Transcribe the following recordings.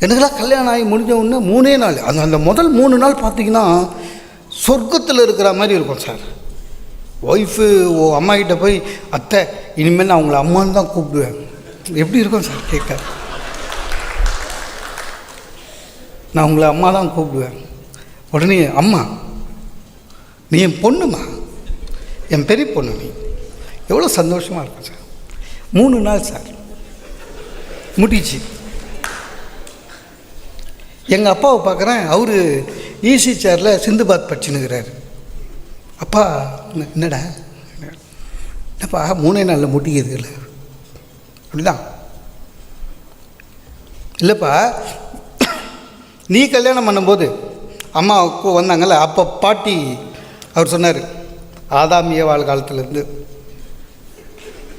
எனக்குலாம் கல்யாணம் ஆகி முடிஞ்ச உடனே மூணே நாள். அந்த அந்த முதல் மூணு நாள் பார்த்தீங்கன்னா சொர்க்கத்தில் இருக்கிற மாதிரி இருக்கும் சார். ஒய்ஃபு ஓ அம்மாக்கிட்ட போய் அத்தை இனிமேல் நான் உங்களை அம்மான்னு தான் கூப்பிடுவேன். எப்படி இருக்கும் சார் கேட்க? நான் உங்களை அம்மா தான் கூப்பிடுவேன். உடனே அம்மா நீ என் பொண்ணுமா? என் பெரிய பொண்ணு நீ. எவ்வளோ சந்தோஷமாக இருக்கும் சார். மூணு நாள் சார். முடிச்சு எங்கள் அப்பாவை பார்க்குறேன். அவர் ஈசி சேரில் சிந்துபாத் படிச்சுன்னுக்கிறாரு. அப்பா என்ன- என்னடா? என்னப்பா மூணே நாளில் முட்டிக்குது இல்லை அப்படிதான். இல்லைப்பா நீ கல்யாணம் பண்ணும்போது அம்மா கு- வந்தாங்கல்ல அப்போ பாட்டி அவர் சொன்னார் ஆதாமிய வாழ் காலத்துலேருந்து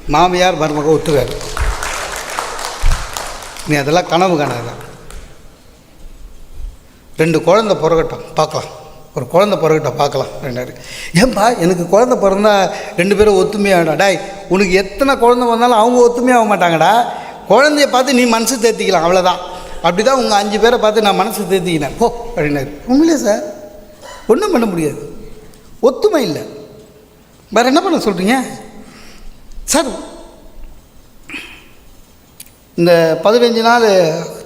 மாமியார் மருமக ஒத்துக்காரு நீ அதெல்லாம் கனவு காணாதான் ரெண்டு குழந்த பிறகட்டும் பார்க்கலாம். ஒரு குழந்த பிறகட்டும் பார்க்கலாம் ரெண்டாரு ஏன்பா எனக்கு குழந்த பிறந்தா ரெண்டு பேரும் ஒத்துமையாகடா டாய் உனக்கு எத்தனை குழந்த வந்தாலும் அவங்க ஒத்துமையாக மாட்டாங்கடா. குழந்தைய பார்த்து நீ மனசு தேர்த்திக்கலாம் அவ்வளோதான் அப்படி தான் உங்கள் அஞ்சு பேரை பார்த்து நான் மனசு தேர்த்திக்கினேன் போ அப்படின்னாரு. உண்மையிலே சார். ஒன்றும் பண்ண முடியாது. ஒத்துமை இல்லை. வேறு என்ன பண்ண சொல்கிறீங்க சார் இந்த பதினஞ்சு நாள்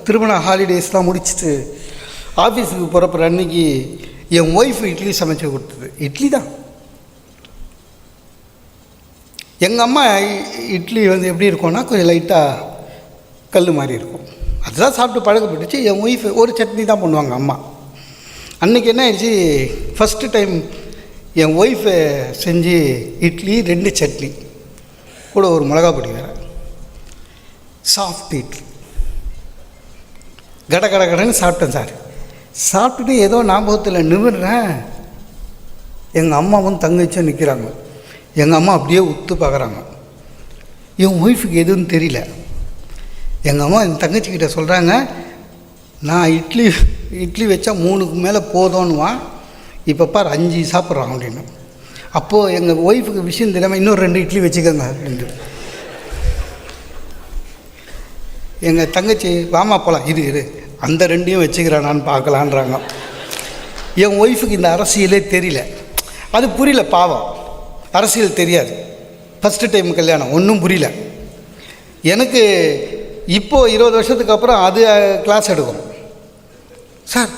திருமண ஹாலிடேஸ்லாம் முடிச்சுட்டு ஆஃபீஸுக்கு போகிறப்ப அன்னைக்கு என் ஒய்ஃப் இட்லி சமைச்சு கொடுத்தது. இட்லி தான். எங்கள் அம்மா இட்லி வந்து எப்படி இருக்கும்னா கொஞ்சம் லைட்டாக கல் மாதிரி இருக்கும். அதுதான் சாப்பிட்டு பழக்கப்பட்டுச்சு. என் ஒய்ஃப் ஒரு சட்னி தான் பண்ணுவாங்க அம்மா. அன்றைக்கி என்ன ஆயிடுச்சு? ஃபஸ்ட்டு டைம் என் ஒய்ஃபை செஞ்சு இட்லி ரெண்டு சட்னி. கூட ஒரு மிளகா பொடி வேறு. சாஃப்ட் இட்லி. கட கட கடன்னு சாப்பிட்டேன் சார். சாப்பிட்டுட்டு ஏதோ ஞாபகத்தில் நிமிடுறேன் எங்கள் அம்மாவும் தங்கச்சியும் நிற்கிறாங்க எங்கள் அம்மா அப்படியே உத்து பார்க்குறாங்க என் ஒய்ஃபுக்கு எதுவும் தெரியல. எங்கள் அம்மா என் தங்கச்சிக்கிட்ட சொல்கிறாங்க நான் இட்லி இட்லி வச்சா மூணுக்கு மேலே போதும்னுவான். இப்போ பார் அஞ்சு சாப்பிட்றான் அப்படின்னு. அப்போது எங்கள் ஒய்ஃபுக்கு விஷயம் தெரியாமல் இன்னொரு ரெண்டு இட்லி வச்சுக்கோங்க ரெண்டு எங்கள் தங்கச்சி வாமா போகலாம் இரு இரு. அந்த ரெண்டையும் வச்சுக்கிறானான்னு பார்க்கலான்றாங்க. என் ஒய்ஃபுக்கு இந்த அரசியலே தெரியல. அது புரியல பாவம். அரசியல் தெரியாது. ஃபஸ்ட்டு டைம் கல்யாணம். ஒன்றும் புரியல. எனக்கு இப்போது இருபது வருஷத்துக்கு அப்புறம் அது கிளாஸ் எடுக்கும். சார்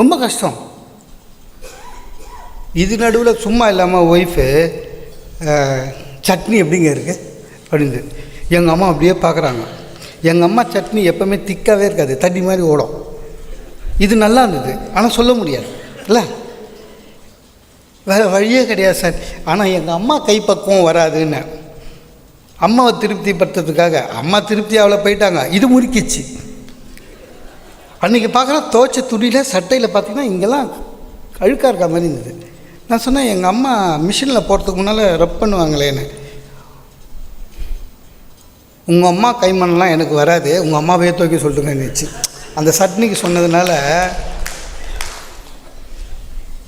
ரொம்ப கஷ்டம். இது நடுவில் சும்மா இல்லாமல் ஒய்ஃபு சட்னி எப்படிங்க இருக்குது அப்படின்னு எங்கள் அம்மா அப்படியே பார்க்குறாங்க எங்கள் அம்மா சட்னி எப்போவுமே திக்காகவே இருக்காது தண்ணி மாதிரி ஓடும். இது நல்லா இருந்தது ஆனால் சொல்ல முடியாது இல்லை? வேறு வழியே கிடையாது சார். ஆனால் எங்கள் அம்மா கைப்பக்குவம் வராதுன்னு. அம்மாவை திருப்திப்படுத்துறதுக்காக அம்மா திருப்தி அவளை போயிட்டாங்க இது முறுக்கிச்சு. அன்றைக்கி பார்க்குறேன் துவைச்ச துணியில் சட்டையில் பார்த்தீங்கன்னா இங்கெல்லாம் அழுக்காக இருக்க மாதிரி இருந்தது. நான் சொன்னேன் எங்கள் அம்மா மிஷினில் போகிறதுக்கு முன்னால் ரப் பண்ணுவாங்களேன்னு. உங்கள் அம்மா கைமண்ணெலாம் எனக்கு வராது. உங்கள் அம்மாவே தூக்கி சொல்லுங்கன்னுச்சு அந்த சட்னிக்கு சொன்னதுனால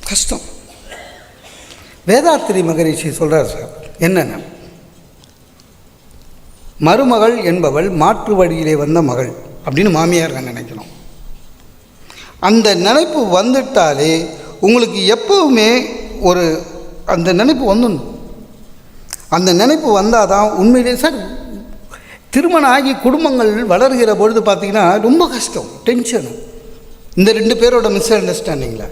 கஷ்டம். வேதாத்திரி மகரிஷி சொல்கிறார் சார் என்னென்ன மருமகள் என்பவள் மாற்று வழியிலே வந்த மகள் அப்படின்னு மாமியார் நினைக்கணும். அந்த நினைப்பு வந்துட்டாலே உங்களுக்கு எப்போவுமே ஒரு அந்த நினைப்பு வந்துடணும். அந்த நினைப்பு வந்தால் தான் உண்மையிலே சார் திருமணம் ஆகி குடும்பங்கள் வளர்கிற பொழுது பார்த்தீங்கன்னா ரொம்ப கஷ்டம் டென்ஷன் இந்த ரெண்டு பேரோட மிஸ் அண்டர்ஸ்டாண்டிங்கில்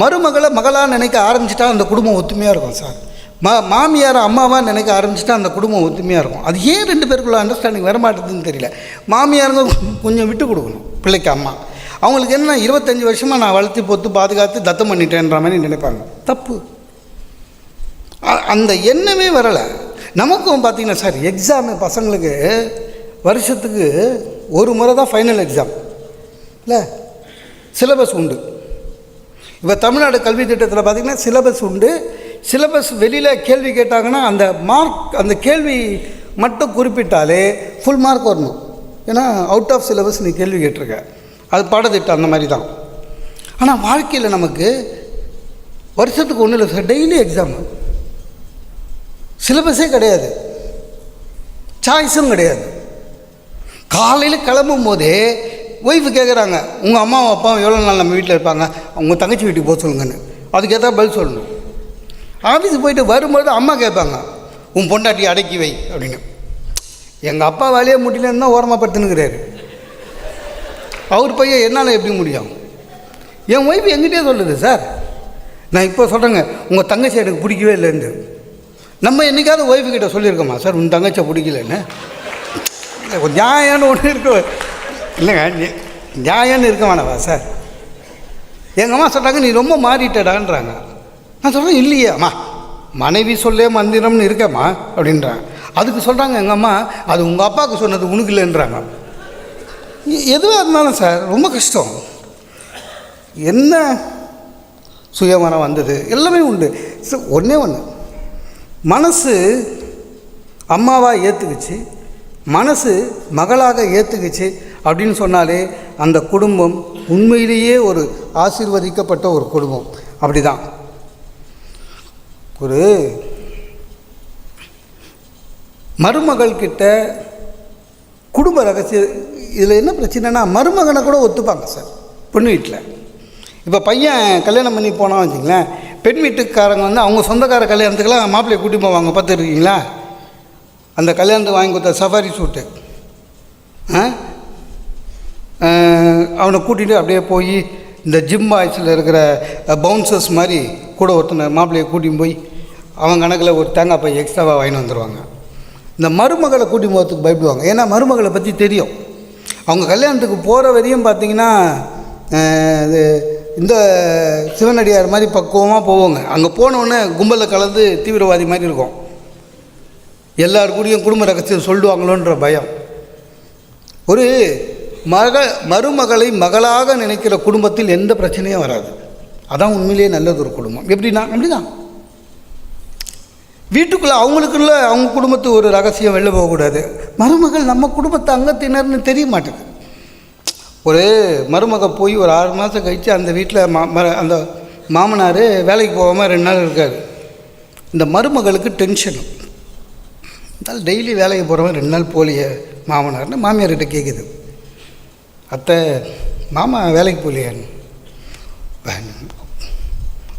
மருமகளை மகளாக நினைக்க ஆரம்பிச்சிட்டா அந்த குடும்பம் ஒத்துமையாக இருக்கும் சார். மா மாமியார் அம்மாவாக நினைக்க ஆரம்பிச்சிட்டா அந்த குடும்பம் ஒத்துமையாக இருக்கும். அது ஏன் ரெண்டு பேருக்குள்ள அண்டர்ஸ்டாண்டிங் வரமாட்டேதுன்னு தெரியல. மாமியாருங்க கொஞ்சம் விட்டு கொடுக்கணும் பிள்ளைக்கு அம்மா. அவங்களுக்கு என்ன இருபத்தஞ்சி வருஷமாக நான் வளர்த்து பொத்து பாதுகாத்து தத்தம் பண்ணிட்டேன்ற மாதிரி நினைப்பாங்க. தப்பு. அந்த எண்ணமே வரலை. நமக்கும் பார்த்தீங்கன்னா சார் எக்ஸாமு பசங்களுக்கு வருஷத்துக்கு ஒரு முறை தான் ஃபைனல் எக்ஸாம் இல்லை? சிலபஸ் உண்டு. இப்போ தமிழ்நாடு கல்வி திட்டத்தில் பார்த்திங்கன்னா சிலபஸ் உண்டு. சிலபஸ் வெளியில் கேள்வி கேட்டாங்கன்னா அந்த மார்க் அந்த கேள்வி மட்டும் குறிப்பிட்டாலே ஃபுல் மார்க் வரணும். ஏன்னா அவுட் ஆஃப் சிலபஸ் நீ கேள்வி கேட்டிருக்க. அது பாடத்திட்டம் அந்த மாதிரி தான். ஆனால் வாழ்க்கையில் நமக்கு வருஷத்துக்கு ஒன்றும் இல்லை சார். டெய்லி எக்ஸாம் சிலபஸே கிடையாது. சாய்ஸும் கிடையாது. காலையில் கிளம்பும் போதே ஒய்ஃபு கேட்குறாங்க உங்கள் அம்மாவும் அப்பாவும் எவ்வளோ நாள் நம்ம வீட்டில் இருப்பாங்க? உங்கள் தங்கச்சி வீட்டுக்கு போக சொல்லுங்கன்னு. அதுக்கேற்ற பதில் சொல்லணும். ஆஃபீஸுக்கு போயிட்டு வரும்போது அம்மா கேட்பாங்க உன் பொண்டாட்டி அடக்கி வை அப்படின்னு. எங்கள் அப்பா வேலையே முடியலன்னு தான் ஓரமாக படுத்துனுக்கிறாரு அவர் பையன் என்னால் எப்படி முடியும்? என் ஒய்ஃப் எங்கிட்டே சொல்லுது சார் நான் இப்போ சொல்கிறேங்க உங்கள் தங்கச்சி எனக்கு பிடிக்கவே இல்லைன்னு நம்ம என்னைக்காவது ஒய்ஃபு கிட்ட சொல்லியிருக்கோமா? சார் உன் தங்கச்சியை பிடிக்கலன்னு. இல்லை, நியாயம்னு ஒன்று இருக்கு. இல்லைங்க நியாயம்னு இருக்க வேணாவா சார்? எங்கள் அம்மா சொல்கிறாங்க நீ ரொம்ப மாறிட்டடான்றாங்க. நான் சொல்கிறேன் இல்லையே அம்மா. மனைவி சொல்லே மந்திரம்னு இருக்கேம்மா அப்படின்றாங்க. அதுக்கு சொல்கிறாங்க எங்கள் அம்மா அது உங்கள் அப்பாவுக்கு சொன்னது உனக்கு இல்லைன்றாங்க. எதுவாக இருந்தாலும் சார் ரொம்ப கஷ்டம். என்ன சுயமனம் வந்தது? எல்லாமே உண்டு. ஒன்றே ஒன்று மனசு அம்மாவாக ஏற்றுக்குச்சு மனசு மகளாக ஏற்றுக்குச்சு அப்படின்னு சொன்னாலே அந்த குடும்பம் உண்மையிலேயே ஒரு ஆசீர்வதிக்கப்பட்ட ஒரு குடும்பம். அப்படி தான் ஒரு மருமகள் கிட்ட குடும்ப ரகசிய இதில் என்ன பிரச்சனைனா மருமகனை கூட ஒத்துப்பாங்க சார் பொண்ணு வீட்டில் இப்போ பையன் கல்யாணம் பண்ணி போனான் வச்சுங்களேன் பெண் வீட்டுக்காரங்க வந்து அவங்க சொந்தக்கார கல்யாணத்துக்கெல்லாம் மாப்பிள்ளையை கூட்டி போவாங்க. பார்த்துருக்கீங்களா? அந்த கல்யாணத்துக்கு வாங்கி கொடுத்த சஃபாரி சூட்டு. ஆ? அவனை கூட்டிகிட்டு அப்படியே போய் இந்த ஜிம் பாய்ஸில் இருக்கிற பவுன்சர்ஸ் மாதிரி கூட ஒருத்தனை மாப்பிள்ளையை கூட்டின்னு போய் அவன் கணக்கில் ஒரு தேங்காய் பை எக்ஸ்ட்ராவாக வாங்கிட்டு வந்துடுவாங்க இந்த மருமகளை கூட்டி போகிறதுக்கு பயப்படுவாங்க. ஏன்னா மருமகளை பற்றி தெரியும். அவங்க கல்யாணத்துக்கு போகிற வரையும் பார்த்தீங்கன்னா இது இந்த சிவனடியார் மாதிரி பக்குவமாக போவோங்க. அங்கே போனவுடனே கும்பலில் கலந்து தீவிரவாதி மாதிரி இருக்கும். எல்லார் கூடயும் குடும்ப ரகசியம் சொல்லுவாங்களோன்ற பயம். ஒரு மக மருமகளை மகளாக நினைக்கிற குடும்பத்தில் எந்த பிரச்சனையும் வராது. அதான் உண்மையிலேயே நல்லது ஒரு குடும்பம். எப்படின்னா அப்படிதான். வீட்டுக்குள்ளே அவங்களுக்குள்ள அவங்க குடும்பத்து ஒரு ரகசியம் வெளில போகக்கூடாது. மருமகள் நம்ம குடும்பத்து அங்கத்தினர்னு தெரிய மாட்டேங்குது. ஒரு மருமக போய் ஒரு ஆறு மாதம் கழித்து அந்த வீட்டில் மா ம- அந்த மாமனார் வேலைக்கு போகாமல் ரெண்டு நாள் இருக்கார். இந்த மருமகளுக்கு டென்ஷன் இருந்தாலும் டெய்லி வேலைக்கு போகிறவன் ரெண்டு நாள் போலியே மாமனார்னு மாமியார்கிட்ட கேட்குது அத்தை மாமா வேலைக்கு போலியான்னு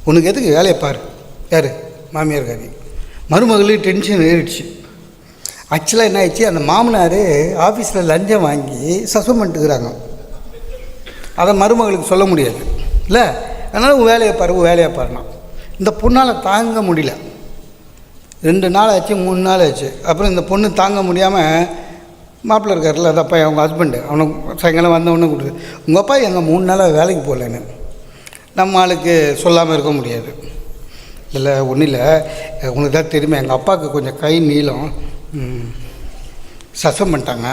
உனக்கு எதுக்கு வேலையை பாரு. யார்? மாமியார் காரி மருமகளுக்கு டென்ஷன் ஏறிடுச்சு. ஆக்சுவலாக என்ன ஆயிடுச்சு? அந்த மாமனார் ஆஃபீஸில் லஞ்சம் வாங்கி சஸ்பெண்ட் பண்ணிட்டுக்கிறாங்க அதை மருமகளுக்கு சொல்ல முடியாது. இல்லை? அதனால் உன் வேலையை பாரு உன் வேலையை பாருனா இந்த பொண்ணால் தாங்க முடியல. ரெண்டு நாள் ஆச்சு மூணு நாள் ஆச்சு. அப்புறம் இந்த பொண்ணு தாங்க முடியாமல் மாப்பிள்ளை இருக்கார்ல அது அப்பா அவங்க ஹஸ்பண்டு அவனுக்கு சாயங்காலம் வந்த கொடுத்து உங்கள் அப்பா எங்கள் மூணு நாளாக வேலைக்கு போகலன்னு நம்ம ஆளுக்கு சொல்லாமல் இருக்க முடியாது. இல்லை ஒன்றும் இல்லை. உனக்கு தான் தெரியுமா? எங்கள் அப்பாவுக்கு கொஞ்சம் கை நீளம் சசம் பண்ணிட்டாங்க.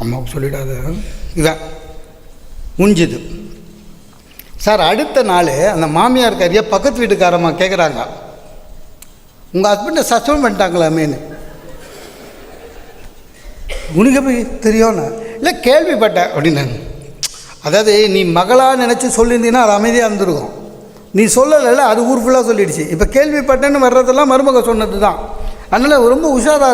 அம்மாவுக்கு சொல்லிடாத. இதான். முடிஞ்சுது சார் அடுத்த நாள் அந்த மாமியார் காரியை பக்கத்து வீட்டுக்காரம்மா கேட்குறாங்க உங்கள் ஹஸ்பண்டை சஸ்பெண்ட் பண்ணிட்டாங்களாமேன்னு. உனக்கு எப்படி தெரியும்னா இல்லை கேள்விப்பட்டேன் அப்படின்னாங்க. அதாவது நீ மகளாக நினச்சி சொல்லியிருந்தீங்கன்னா அது அமைதியாக இருந்திருக்கும். நீ சொல்லலைல்ல அது ஊர் ஃபுல்லாக சொல்லிடுச்சு. இப்போ கேள்விப்பட்டேன்னு வர்றதெல்லாம் மருமக சொன்னது தான் அதனால் ரொம்ப உஷாராக